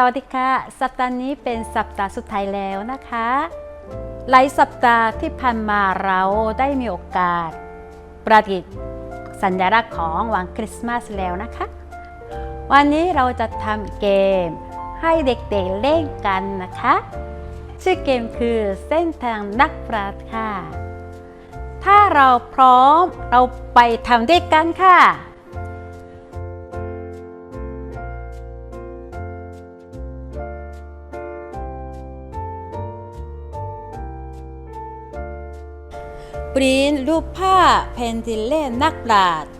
สวัสดีค่ะ สัปดาห์นี้เป็นสัปดาห์สุดท้ายแล้วนะคะ หลายสัปดาห์ที่ผ่านมาเราได้มีโอกาส ประดิษฐ์สัญลักษณ์ของวันคริสต์มาสแล้วนะคะ วันนี้เราจะทำเกมให้เด็กๆเล่นกันนะคะ ชื่อเกมคือเส้นทางนักปราชญ์ค่ะ ถ้าเราพร้อมเราไปทำด้วยกันค่ะ ปริ้นรูปภาเพนซิเล่นนักปราชญ์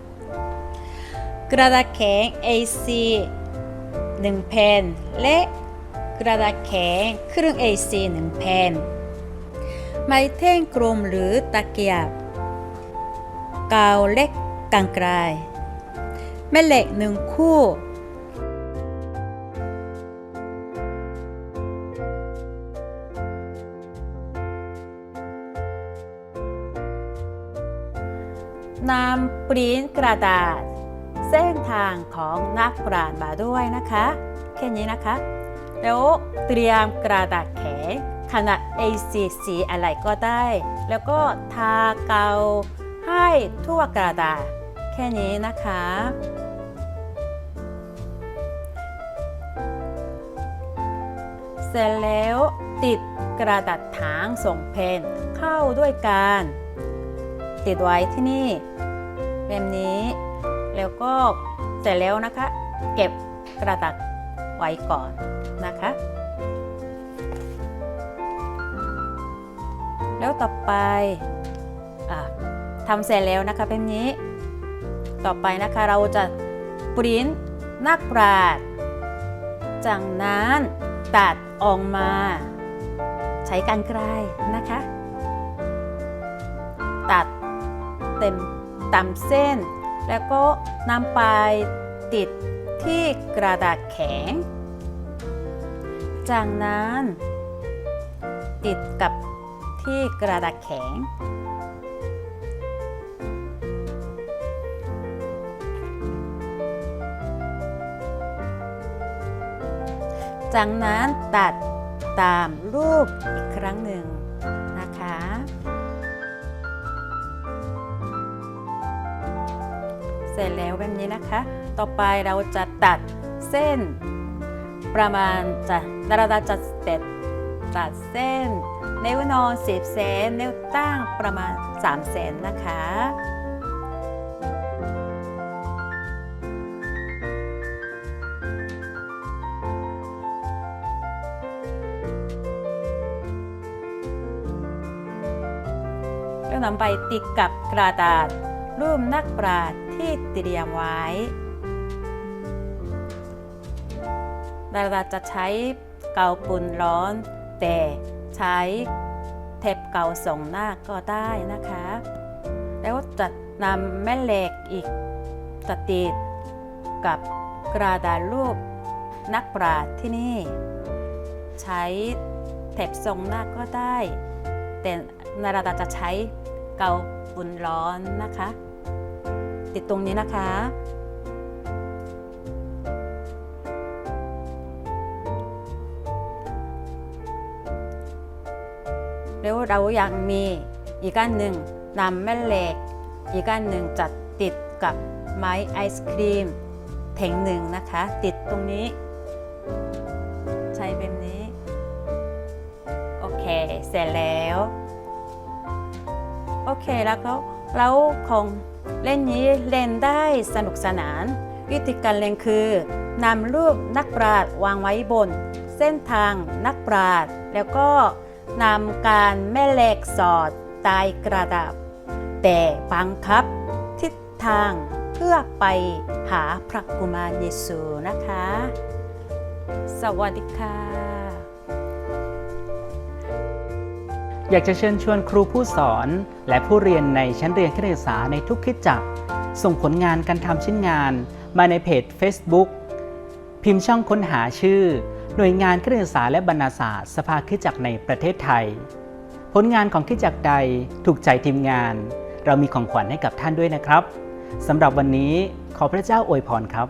กระดาษแข็ง AC 1แผ่นและกระดาษแข็งครึ่ง AC 1แผ่นไม้แท่งกลมหรือตะเกียบกาวเล็กกลางไกลแม่เหล็กหนึ่งคู่ นำปริ้นกระดาษ เส้นทางของนักปราชญ์มาด้วยนะคะ แค่นี้นะคะ แล้วเตรียมกระดาษแข็งขนาด A4 สีอะไรก็ได้ แล้วก็ทาเกาให้ทั่วกระดาษ แค่นี้นะคะ เสร็จแล้วติดกระดาษถางส่งเพนเข้าด้วยกัน ติดไว้ที่นี่แบบนี้ แล้วก็เสร็จแล้วนะคะ เก็บกระดาษไว้ก่อนนะคะ แล้วต่อไปอทำเสร็จแล้วนะคะแบบนี้ ต่อไปนะคะเราจะปริ้นนักปราดจากนั้นตัดออกมา ใช้กรรไกรนะคะ ตัด เต็มตามเส้น แล้วก็นำไปติดที่กระดาษแข็ง จากนั้น ติดกับที่กระดาษแข็ง จากนั้นตัดตามรูปอีกครั้งหนึ่งนะคะ สร็จแล้วแบบนี้นะคะ ต่อไปเราจะตัดเส้น ประมาณจะดาราดาจะเต็ดตัดเส้นนิ้วนอน10เซนนิ้วตั้งประมาณ3เซนนะคะแล้วนำไปติดกับกระดาษรูปนักปราชญ์ ที่เตรียมไว้ดาราจะใช้เกาปุ่นร้อน แต่ใช้เทปเกาส่งหน้าก็ได้นะคะ แล้วจะนำแม่เหล็กอีกจะติดกับกระดาษรูปนักปราชญ์ที่นี่ ใช้เทปส่งหน้าก็ได้ แต่นาราดาจะใช้เกาปุ่นร้อนนะคะ ติดตรงนี้นะคะ แล้วเรายังมีอีกอันหนึ่งนำแม่เหล็ก อีกอันหนึ่งจะติดกับไม้ไอศครีมแท่งหนึ่งนะคะ ติดตรงนี้ ใช้แบบนี้ โอเค เสร็จแล้ว โอเคแล้วก็ เราคงเล่นนี้เล่นได้สนุกสนาน วิธีการเล่นคือนำรูปนักปราชญ์วางไว้บน เส้นทางนักปราชญ์แล้วก็นำการแม่เหล็กสอดใต้กระดาษแต่บังคับทิศทางเพื่อไปหาพระกุมารเยซูนะคะ สวัสดีค่ะ อยากจะเชิญชวนครูผู้สอน และผู้เรียนในชั้นเรียนคณิตศาสตร์ในทุกคิดจักรส่งผลงานการทำชิ้นงาน มาในเพจ Facebook พิมพ์ช่องค้นหาชื่อ หน่วยงานคณิตศาสตร์และบรรณาศาสตร์สภาคิดจักรในประเทศไทย ผลงานของคิดจักรใดถูกใจทีมงาน เรามีของขวัญให้กับท่านด้วยนะครับสำหรับวันนี้ขอพระเจ้าอวยพรครับ